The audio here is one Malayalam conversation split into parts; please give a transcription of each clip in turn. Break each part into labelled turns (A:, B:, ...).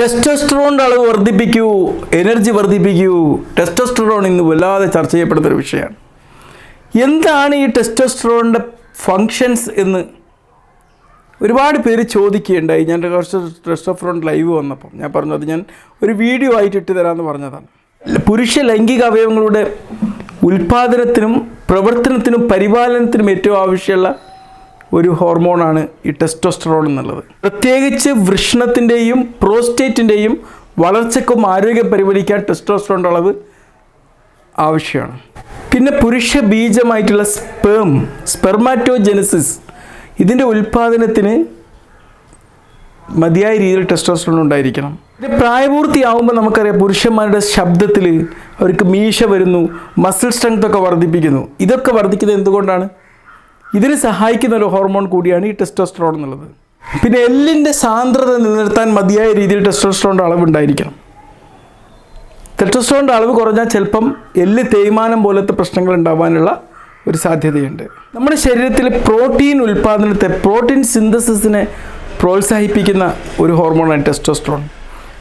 A: ടെസ്റ്റോസ്റ്ററോണിന്റെ അളവ് വർദ്ധിപ്പിക്കൂ എനർജി വർദ്ധിപ്പിക്കൂ. ടെസ്റ്റോസ്റ്ററോൺ ഇന്ന് വല്ലാതെ ചർച്ച ചെയ്യപ്പെടുന്നൊരു വിഷയമാണ്. എന്താണ് ഈ ടെസ്റ്റോസ്റ്ററോണിന്റെ ഫങ്ഷൻസ് എന്ന് ഒരുപാട് പേര് ചോദിക്കുകയുണ്ടായി. ഞാൻ കുറച്ച് ടെസ്റ്റോസ്റ്ററോൺ ലൈവ് വന്നപ്പം. ഞാൻ പറഞ്ഞു അത് ഞാൻ ഒരു വീഡിയോ ആയിട്ട് ഇട്ട് തരാമെന്ന് പറഞ്ഞതാണ്. പുരുഷ ലൈംഗിക അവയവങ്ങളുടെ ഉൽപാദനത്തിനും പ്രവർത്തനത്തിനും പരിപാലനത്തിനും ഏറ്റവും ആവശ്യമുള്ള ഒരു ഹോർമോണാണ് ഈ ടെസ്റ്റോസ്റ്ററോൺ എന്നുള്ളത്. പ്രത്യേകിച്ച് വൃഷ്ണത്തിന്റെയും പ്രോസ്റ്റേറ്റിന്റെയും വളർച്ചയ്ക്കും ആരോഗ്യം പരിപാലിക്കാൻ ടെസ്റ്റോസ്റ്ററോണിന്റെ അളവ് ആവശ്യമാണ്. പിന്നെ പുരുഷ ബീജമായിട്ടുള്ള സ്പേം സ്പെർമാറ്റോജെനസിസ് ഇതിന്റെ ഉൽപ്പാദനത്തിന് മതിയായ രീതിയിൽ ടെസ്റ്റോസ്റ്ററോൺ ഉണ്ടായിരിക്കണം. ഇത് പ്രായപൂർത്തിയാവുമ്പോൾ നമുക്കറിയാം പുരുഷന്മാരുടെ ശബ്ദത്തിൽ അവർക്ക് മീശ വരുന്നു മസിൽ സ്ട്രെങ്ത് ഒക്കെ വർദ്ധിപ്പിക്കുന്നു. ഇതൊക്കെ വർദ്ധിക്കുന്നത് എന്തുകൊണ്ടാണ്? ഇതിന് സഹായിക്കുന്ന ഒരു ഹോർമോൺ കൂടിയാണ് ഈ ടെസ്റ്റോസ്ട്രോൺ എന്നുള്ളത്. പിന്നെ എല്ലിന്റെ സാന്ദ്രത നിലനിർത്താൻ മതിയായ രീതിയിൽ ടെസ്റ്റോസ്ട്രോണിന്റെ അളവ് ഉണ്ടായിരിക്കണം. ടെസ്റ്റോസ്ട്രോണിന്റെ അളവ് കുറഞ്ഞാൽ ചിലപ്പം എല്ല് തേയ്മാനം പോലത്തെ പ്രശ്നങ്ങൾ ഉണ്ടാവാനുള്ള ഒരു സാധ്യതയുണ്ട്. നമ്മുടെ ശരീരത്തിൽ പ്രോട്ടീൻ ഉൽപ്പാദനത്തെ പ്രോട്ടീൻ സിന്തസിസിനെ പ്രോത്സാഹിപ്പിക്കുന്ന ഒരു ഹോർമോണാണ് ടെസ്റ്റോസ്ട്രോൺ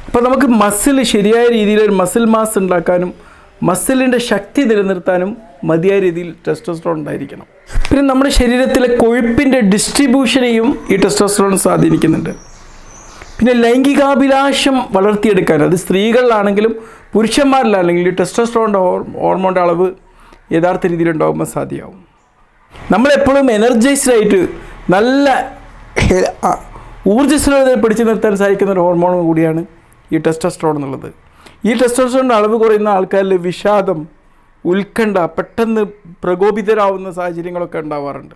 A: അപ്പോൾ നമുക്ക് മസിൽ ശരിയായ രീതിയിൽ ഒരു മസിൽ മാസ് ഉണ്ടാക്കാനും മസിലിന്റെ ശക്തി നിലനിർത്താനും മതിയായ രീതിയിൽ ടെസ്റ്റോസ്ട്രോൺ ഉണ്ടായിരിക്കണം. പിന്നെ നമ്മുടെ ശരീരത്തിലെ കൊഴുപ്പിന്റെ ഡിസ്ട്രിബ്യൂഷനെയും ഈ ടെസ്റ്റോസ്റ്ററോൺ സ്വാധീനിക്കുന്നുണ്ട്. പിന്നെ ലൈംഗികാഭിലാഷം വളർത്തിയെടുക്കാൻ അത് സ്ത്രീകളിലാണെങ്കിലും പുരുഷന്മാരിലാണെങ്കിലും ഈ ടെസ്റ്റോസ്റ്ററോണിന്റെ ഹോർമോണിന്റെ അളവ് യഥാർത്ഥ രീതിയിൽ ഉണ്ടാകുമ്പോൾ സാധ്യമാവും നമ്മളെപ്പോഴും എനർജൈസ്ഡ് ആയിട്ട് നല്ല ഊർജസ്വലത പിടിച്ചു നിർത്താൻ സഹായിക്കുന്ന ഒരു ഹോർമോൺ കൂടിയാണ് ഈ ടെസ്റ്റോസ്റ്ററോൺ എന്നുള്ളത്. ഈ ടെസ്റ്റോസ്റ്ററോണിന്റെ അളവ് കുറയുന്ന ആൾക്കാരിൽ വിഷാദം ഉത്കണ്ഠ പെട്ടെന്ന് പ്രകോപിതരാവുന്ന സാഹചര്യങ്ങളൊക്കെ ഉണ്ടാവാറുണ്ട്.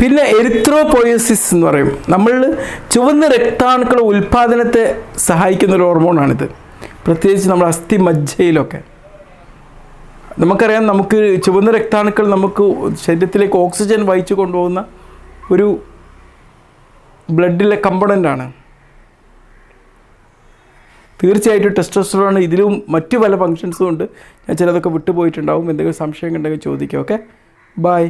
A: പിന്നെ എരിത്രോപോയസിസ് എന്ന് പറയും. നമ്മൾ ചുവന്ന രക്താണുക്കളുടെ ഉൽപ്പാദനത്തെ സഹായിക്കുന്ന ഒരു ഹോർമോണാണിത്. പ്രത്യേകിച്ച് നമ്മുടെ അസ്ഥി മജ്ജയിലൊക്കെ നമുക്കറിയാം നമുക്ക് ചുവന്ന രക്താണുക്കൾ നമുക്ക് ശരീരത്തിലേക്ക് ഓക്സിജൻ വഹിച്ചു കൊണ്ടുപോകുന്ന ഒരു ബ്ലഡിലെ കമ്പണന്റാണ്. തീർച്ചയായിട്ടും ടെസ്റ്റോസ്റ്ററോൺ ഇതിലും മറ്റു പല ഫങ്ഷൻസും ഉണ്ട്. ഞാൻ ചിലതൊക്കെ വിട്ടുപോയിട്ടുണ്ടാവും. എന്തെങ്കിലും സംശയം ഉണ്ടെങ്കിൽ ചോദിക്കാം ഓക്കെ ബായ്